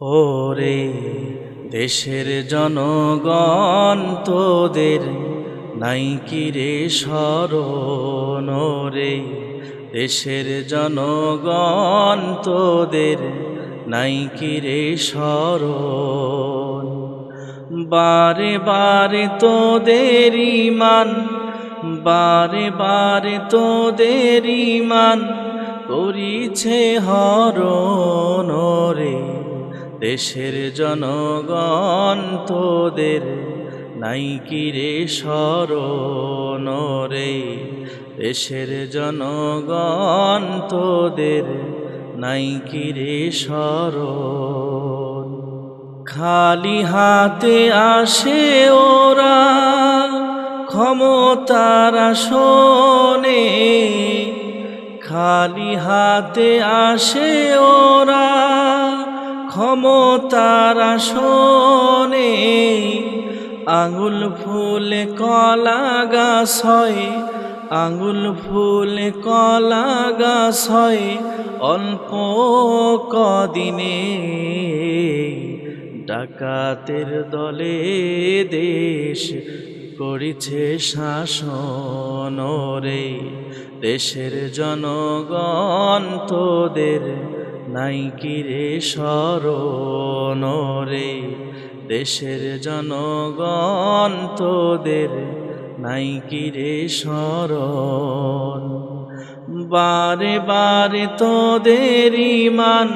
ওরে দেশের জনগণ তোদের নাই কি রে স্মরণ রে দেশের জনগণ তোদের নাই কি রে স্মরণ? বারে বারে তোদের ইমান, বারে বারে তোদের ইমান করিছে হরণ রে দেশের জনগণ তোদের নাই কি রে স্মরণ রে? দেশের জনগণ তোদের নাই কি রে স্মরণ খালি হাতে আসে ওরা ক্ষমতার শোনে খালি হাতে আসে ওরা ক্ষমতার শোনে আঙুল ফুলে কলা গাছ হয়, আঙুল ফুলে কলা গাছ হয়। অল্প কদিনে ডাকাতের দলে দেশ করিছে শাসন রে। দেশের জনগণ তোদের নাই কি রে স্মরণ রে? দেশের জনগণ তোদের নাই কি রে স্মরণ বারে বারে তোদের ইমান,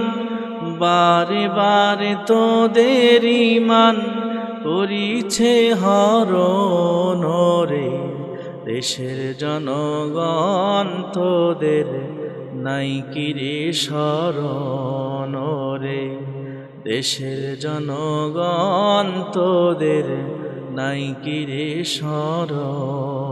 বারে বারে তোদের ইমান করিছে হরণ রে। দেশের জনগণ তোদের নাই কিরে রে রে দেশের জনগণ তোদের নাই কি রে স্মরণ